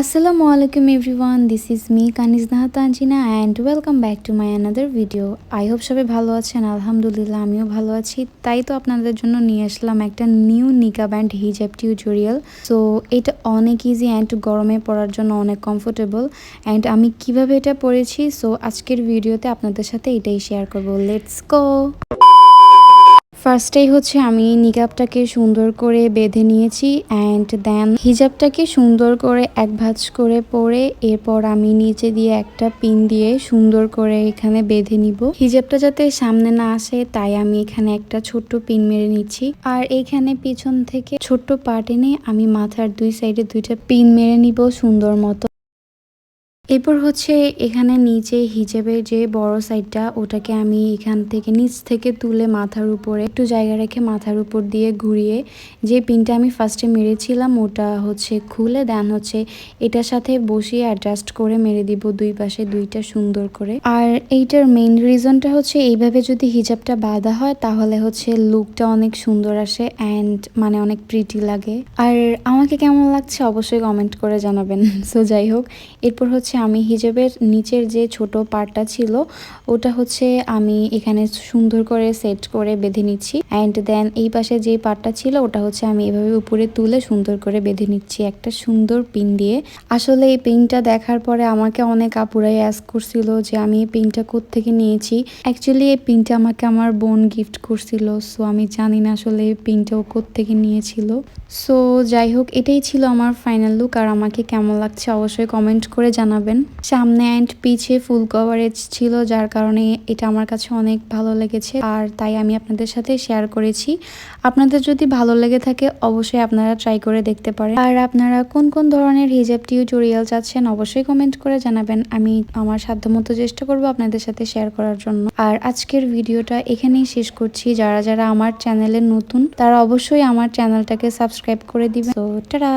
আসসালামু আলাইকুম everyone this is me Kaniz Naha Tanzina and welcome back to my another video I hope সবাই ভালো আছেন। আলহামদুলিল্লাহ, আমিও ভালো আছি। তাই তো আপনাদের জন্য নিয়ে আসলাম একটা নিউ নিকা ব্যান্ড হিজাব টিউটোরিয়াল সো এটা অনেক ইজি অ্যান্ড গরমে পড়ার জন্য অনেক কমফোর্টেবল অ্যান্ড আমি কীভাবে এটা পরেছি? সো আজকের ভিডিওতে আপনাদের সাথে এটাই শেয়ার করব। লেটস গো ফার্স্টেই হচ্ছে আমি নিকাবটাকে সুন্দর করে বেঁধে নিয়েছি অ্যান্ড দেন হিজাবটাকে সুন্দর করে এক ভাঁজ করে পরে এরপর আমি নিচে দিয়ে একটা পিন দিয়ে সুন্দর করে এখানে বেঁধে নিব। হিজাবটা যাতে সামনে না আসে, তাই আমি এখানে একটা ছোট্ট পিন মেরে নিচ্ছি। আর এইখানে পিছন থেকে ছোট্ট পার্ট এনে আমি মাথার দুই সাইডে দুইটা পিন মেরে নিব সুন্দর মতো। এরপর হচ্ছে এখানে নিচে হিজেবের যে বড় সাইডটা, ওটাকে আমি এখান থেকে নিচ থেকে তুলে মাথার উপরে একটু জায়গা রেখে মাথার উপর দিয়ে ঘুরিয়ে যে পিনটা আমি ফার্স্টে মেরেছিলাম, ওটা হচ্ছে খুলে দেন হচ্ছে এটার সাথে বসিয়ে অ্যাডজাস্ট করে মেরে দিব দুই পাশে দুইটা সুন্দর করে। আর এইটার মেইন রিজনটা হচ্ছে এইভাবে যদি হিজাবটা বাঁধা হয়, তাহলে হচ্ছে লুকটা অনেক সুন্দর আসে অ্যান্ড মানে অনেক প্রিটি লাগে। আর আমাকে কেমন লাগছে অবশ্যই কমেন্ট করে জানাবেন। সো যাই হোক, এরপর হচ্ছে আমি হিজাবের নিচের যে ছোট পার্টটা ছিল, ওটা হচ্ছে আমি এখানে সুন্দর করে সেট করে বেঁধে নিচ্ছি। অ্যান্ড দেন এই পাশে যে পার্টটা ছিল, ওটা হচ্ছে আমি এভাবে উপরে তুলে সুন্দর করে বেঁধে নিচ্ছি একটা সুন্দর পিন দিয়ে। আসলে এই পিনটা দেখার পরে আমাকে অনেক আপুরাই অ্যাস করছিল যে, আমি এই পিনটা থেকে নিয়েছি? অ্যাকচুয়ালি এই পিনটা আমাকে আমার বোন গিফট করছিল সো আমি জানি না আসলে এই পিনটা ও থেকে নিয়েছিল। সো যাই হোক, এটাই ছিল আমার ফাইনাল লুক আর আমাকে কেমন লাগছে অবশ্যই কমেন্ট করে জানাবেন। সামনে অ্যান্ড পিছে ফুল কভারেজ ছিল, যার কারণে এটা আমার কাছে অনেক ভালো লেগেছে আর তাই আমি আপনাদের সাথে শেয়ার করেছি। আপনাদের যদি ভালো লেগে থাকে, অবশ্যই আপনারা ট্রাই করে দেখতে পারেন। আর আপনারা কোন কোন ধরনের হিজাব টিউটোরিয়াল চাচ্ছেন, অবশ্যই কমেন্ট করে জানাবেন। আমি আমার সাধ্যমতো চেষ্টা করব আপনাদের সাথে শেয়ার করার জন্য। আর আজকের ভিডিওটা এখানেই শেষ করছি। যারা যারা আমার চ্যানেলে নতুন, তারা অবশ্যই আমার চ্যানেলটাকে সাবস্ক্রাইব করে দিবেন। তো টাটা